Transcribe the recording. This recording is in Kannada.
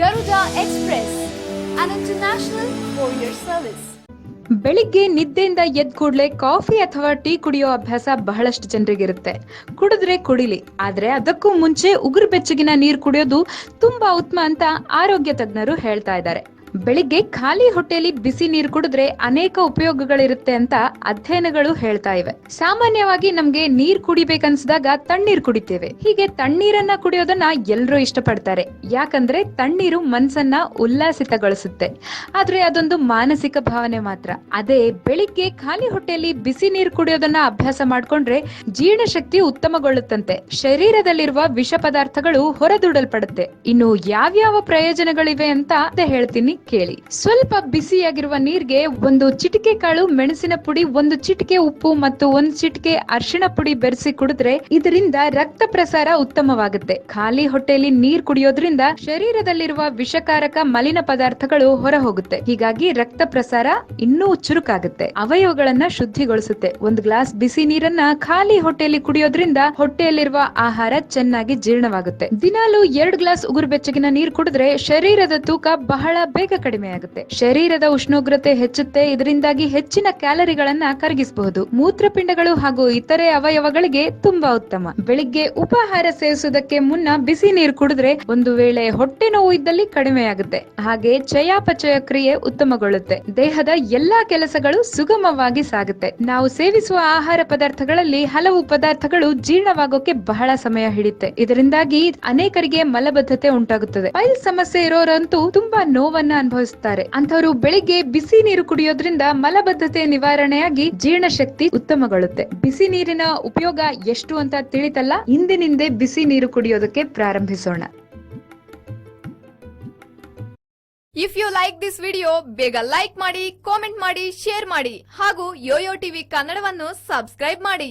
ಗರುಡಾ ಎಕ್ಸ್ಪ್ರೆಸ್ ಇಂಟರ್ನ್ಯಾಷನಲ್ ಸರ್ವಿಸ್ ಬೆಳಿಗ್ಗೆ ನಿದ್ದೆಯಿಂದ ಎದ್ದ ಕೂಡಲೇ ಕಾಫಿ ಅಥವಾ ಟೀ ಕುಡಿಯೋ ಅಭ್ಯಾಸ ಬಹಳಷ್ಟು ಜನರಿಗಿರುತ್ತೆ. ಕುಡಿದ್ರೆ ಕುಡಿಲಿ, ಆದ್ರೆ ಅದಕ್ಕೂ ಮುಂಚೆ ಉಗುರು ಬೆಚ್ಚಗಿನ ನೀರು ಕುಡಿಯೋದು ತುಂಬಾ ಉತ್ತಮ ಅಂತ ಆರೋಗ್ಯ ತಜ್ಞರು ಹೇಳ್ತಾ ಇದ್ದಾರೆ. ಬೆಳಿಗ್ಗೆ ಖಾಲಿ ಹೊಟ್ಟೆಯಲ್ಲಿ ಬಿಸಿ ನೀರು ಕುಡಿದ್ರೆ ಅನೇಕ ಉಪಯೋಗಗಳಿರುತ್ತೆ ಅಂತ ಅಧ್ಯಯನಗಳು ಹೇಳ್ತಾ ಇವೆ. ಸಾಮಾನ್ಯವಾಗಿ ನಮ್ಗೆ ನೀರ್ ಕುಡಿಬೇಕನ್ಸಿದಾಗ ತಣ್ಣೀರ್ ಕುಡಿತೇವೆ. ಹೀಗೆ ತಣ್ಣೀರನ್ನ ಕುಡಿಯೋದನ್ನ ಎಲ್ಲರೂ ಇಷ್ಟಪಡ್ತಾರೆ. ಯಾಕಂದ್ರೆ ತಣ್ಣೀರು ಮನ್ಸನ್ನ ಉಲ್ಲಾಸಿತಗೊಳಿಸುತ್ತೆ. ಆದ್ರೆ ಅದೊಂದು ಮಾನಸಿಕ ಭಾವನೆ ಮಾತ್ರ. ಅದೇ ಬೆಳಿಗ್ಗೆ ಖಾಲಿ ಹೊಟ್ಟೆಯಲ್ಲಿ ಬಿಸಿ ನೀರು ಕುಡಿಯೋದನ್ನ ಅಭ್ಯಾಸ ಮಾಡ್ಕೊಂಡ್ರೆ ಜೀರ್ಣಶಕ್ತಿ ಉತ್ತಮಗೊಳ್ಳುತ್ತಂತೆ. ಶರೀರದಲ್ಲಿರುವ ವಿಷ ಪದಾರ್ಥಗಳು ಹೊರದೂಡಲ್ಪಡುತ್ತೆ. ಇನ್ನು ಯಾವ್ಯಾವ ಪ್ರಯೋಜನಗಳಿವೆ ಅಂತ ಹೇಳ್ತೀನಿ. ಕೇಳಿ. ಸ್ವಲ್ಪ ಬಿಸಿಯಾಗಿರುವ ನೀರ್ಗೆ ಒಂದು ಚಿಟಿಕೆ ಕಾಳು, ಮೆಣಸಿನ ಪುಡಿ, ಒಂದು ಚಿಟಿಕೆ ಉಪ್ಪು ಮತ್ತು ಒಂದು ಚಿಟಿಕೆ ಅರಿಶಿಣ ಪುಡಿ ಬೆರೆಸಿ ಕುಡಿದ್ರೆ ಇದರಿಂದ ರಕ್ತ ಪ್ರಸಾರ ಉತ್ತಮವಾಗುತ್ತೆ. ಖಾಲಿ ಹೊಟ್ಟೆಯಲ್ಲಿ ನೀರ್ ಕುಡಿಯೋದ್ರಿಂದ ಶರೀರದಲ್ಲಿರುವ ವಿಷಕಾರಕ ಮಲಿನ ಪದಾರ್ಥಗಳು ಹೊರ ಹೋಗುತ್ತೆ ಹೀಗಾಗಿ ರಕ್ತ ಪ್ರಸಾರ ಇನ್ನೂ ಚುರುಕಾಗುತ್ತೆ. ಅವಯವಗಳನ್ನ ಶುದ್ಧಿಗೊಳಿಸುತ್ತೆ. ಒಂದು ಗ್ಲಾಸ್ ಬಿಸಿ ನೀರನ್ನ ಖಾಲಿ ಹೊಟ್ಟೆಯಲ್ಲಿ ಕುಡಿಯೋದ್ರಿಂದ ಹೊಟ್ಟೆಯಲ್ಲಿರುವ ಆಹಾರ ಚೆನ್ನಾಗಿ ಜೀರ್ಣವಾಗುತ್ತೆ. ದಿನಾಲೂ ಎರಡು ಗ್ಲಾಸ್ ಉಗುರು ಬೆಚ್ಚಗಿನ ನೀರು ಕುಡಿದ್ರೆ ಶರೀರದ ತೂಕ ಬಹಳ ಬೇಗ ಕಡಿಮೆ ಆಗುತ್ತೆ. ಶರೀರದ ಉಷ್ಣೋಗ್ರತೆ ಹೆಚ್ಚುತ್ತೆ. ಇದರಿಂದಾಗಿ ಹೆಚ್ಚಿನ ಕ್ಯಾಲರಿಗಳನ್ನ ಕರಗಿಸಬಹುದು. ಮೂತ್ರಪಿಂಡಗಳು ಹಾಗೂ ಇತರೆ ಅವಯವಗಳಿಗೆ ತುಂಬಾ ಉತ್ತಮ. ಬೆಳಿಗ್ಗೆ ಉಪಾಹಾರ ಸೇವಿಸುವುದಕ್ಕೆ ಮುನ್ನ ಬಿಸಿ ನೀರು ಕುಡಿದ್ರೆ ಒಂದು ವೇಳೆ ಹೊಟ್ಟೆ ನೋವು ಇದ್ದಲ್ಲಿ ಕಡಿಮೆಯಾಗುತ್ತೆ ಹಾಗೆ ಚಯಾಪಚಯ ಕ್ರಿಯೆ ಉತ್ತಮಗೊಳ್ಳುತ್ತೆ. ದೇಹದ ಎಲ್ಲಾ ಕೆಲಸಗಳು ಸುಗಮವಾಗಿ ಸಾಗುತ್ತೆ. ನಾವು ಸೇವಿಸುವ ಆಹಾರ ಪದಾರ್ಥಗಳಲ್ಲಿ ಹಲವು ಪದಾರ್ಥಗಳು ಜೀರ್ಣವಾಗೋಕೆ ಬಹಳ ಸಮಯ ಹಿಡಿಯುತ್ತೆ. ಇದರಿಂದಾಗಿ ಅನೇಕರಿಗೆ ಮಲಬದ್ಧತೆ ಉಂಟಾಗುತ್ತದೆ. ಪೈಲ್ ಸಮಸ್ಯೆ ಇರೋರಂತೂ ತುಂಬಾ ನೋವನ್ನ ಅನುಭವಿಸುತ್ತಾರೆ ಅಂತವರು ಬೆಳಿಗ್ಗೆ ಬಿಸಿ ನೀರು ಕುಡಿಯೋದ್ರಿಂದ ಮಲಬದ್ಧತೆ ನಿವಾರಣೆಯಾಗಿ ಜೀರ್ಣಶಕ್ತಿ ಉತ್ತಮಗೊಳ್ಳುತ್ತೆ. ಬಿಸಿ ನೀರಿನ ಉಪಯೋಗ ಎಷ್ಟು ಅಂತ ತಿಳಿತಲ್ಲ ಹಿಂದಿನಿಂದ ಬಿಸಿ ನೀರು ಕುಡಿಯೋದಕ್ಕೆ ಪ್ರಾರಂಭಿಸೋಣ. If you like this video ಬೇಗ ಲೈಕ್ ಮಾಡಿ ಕಾಮೆಂಟ್ ಮಾಡಿ ಶೇರ್ ಮಾಡಿ, ಹಾಗೂ ಯೋಯೋ ಟಿವಿ ಕನ್ನಡವನ್ನು ಸಬ್ಸ್ಕ್ರೈಬ್ ಮಾಡಿ.